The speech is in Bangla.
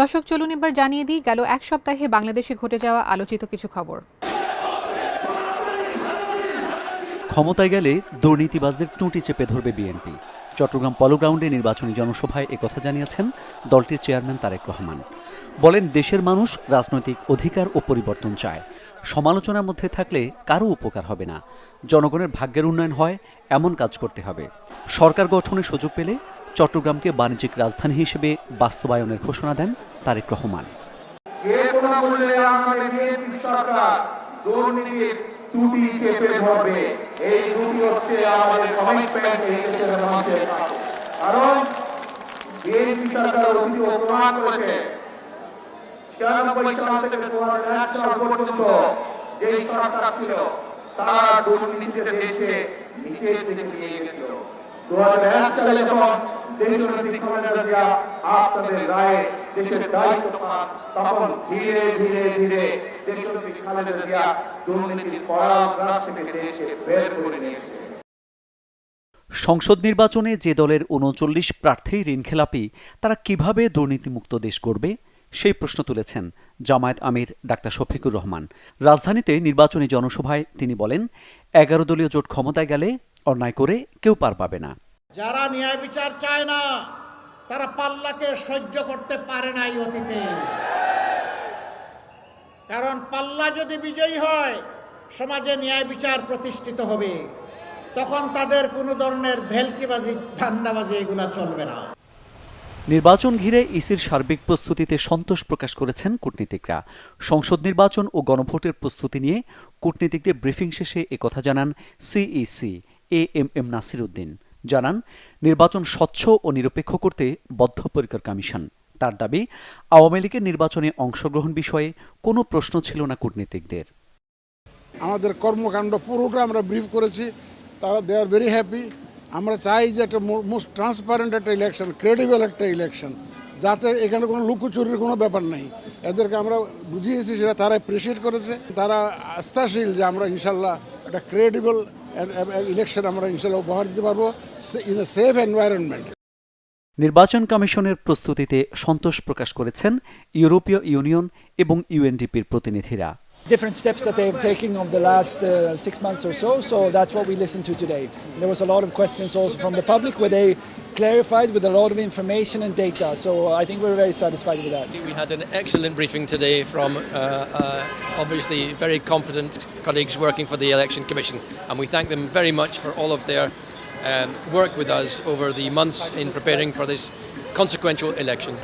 দর্শক, চলুন এবার জানিয়ে দিই, গেল এক সপ্তাহে বাংলাদেশে ঘটে যাওয়া আলোচিত কিছু খবর। ক্ষমতায় গেলে দুর্নীতিবাজদের টুঁটি চেপে ধরবে বিএনপি। চট্টগ্রাম পলো গ্রাউন্ডে নির্বাচনী জনসভায় একথা জানিয়েছেন দলটির চেয়ারম্যান তারেক রহমান। বলেন, দেশের মানুষ রাজনৈতিক অধিকার ও পরিবর্তন চায়। সমালোচনার মধ্যে থাকলে কারও উপকার হবে না। জনগণের ভাগ্যের উন্নয়ন হয়, এমন কাজ করতে হবে। সরকার গঠনের সুযোগ পেলে চট্টগ্রামকে বাণিজ্যিক রাজধানী হিসেবে বাস্তবায়নের ঘোষণা দেন তারেক রহমান। তারা দুর্নীতিতে দেশে নিয়ে গেছিল। সংসদ নির্বাচনে যে দলের উনচল্লিশ প্রার্থী ঋণখেলাপি, তারা কীভাবে দুর্নীতিমুক্ত দেশ করবে সেই প্রশ্ন তুলেছেন জামায়াত আমির ডাক্তার শফিকুর রহমান। রাজধানীতে নির্বাচনী জনসভায় তিনি বলেন, এগারো দলীয় জোট ক্ষমতায় গেলে অন্যায় করে কেউ পার পাবে না। যারা ন্যায় বিচার চায় না, তারা পাল্লাকে সহ্য করতে পারে নাই অতীতে। কারণ পাল্লা যদি বিজয়ী হয়, সমাজে ন্যায় বিচার প্রতিষ্ঠিত হবে। তখন তাদের কোনো ধরনের ভেলকিবাজি, ধান্দাবাজি এগুলা চলবে না। নির্বাচন ঘিরে ইসির সার্বিক প্রস্তুতিতে সন্তোষ প্রকাশ করেছেন কূটনীতিকরা। সংসদ নির্বাচন ও গণভোটের প্রস্তুতি নিয়ে কূটনীতিকদের ব্রিফিং শেষে একথা জানান CEC A M M Nasir Uddin জানান, নির্বাচন স্বচ্ছ ও নিরপেক্ষ করতে বদ্ধপরিকর কমিশন। তার দাবি, আওয়ামী লীগের নির্বাচনে অংশগ্রহণ বিষয়ে কোনো প্রশ্ন ছিল না কূটনীতিকদের। আমাদের কর্মকাণ্ড পুরোটা আমরা ব্রিফ করেছি, তারা দে আর ভেরি হ্যাপি আমরা চাই যে একটা মোস্ট ট্রান্সপারেন্ট একটা ইলেকশন ক্রেডিবল একটা ইলেকশন যাতে এখানে কোনো লুকোচুরির কোনো ব্যাপার নেই। এদেরকে আমরা বুঝিয়েছি, সেটা তারা অ্যাপ্রিসিয়েট করেছে। তারা আস্থাশীল যে আমরা ইনশাল্লাহ একটা ক্রেডিবল ইলেকশন আমরা ইনশাল্লাহ উপহার দিতে পারব ইন এ সেফ এনভায়রনমেন্ট নির্বাচন কমিশনের প্রস্তুতিতে সন্তোষ প্রকাশ করেছেন ইউরোপীয় ইউনিয়ন এবং ইউএনডিপির প্রতিনিধিরা। Different steps that they've taken over the last uh, six months or so. So that's what we listened to today. There was a lot of questions also from the public where they clarified with a lot of information and data. So I think we're very satisfied with that. We had an excellent briefing today from uh, uh, obviously very competent colleagues working for the Election Commission, and we thank them very much for all of their um, work with us over the months in preparing for this consequential election.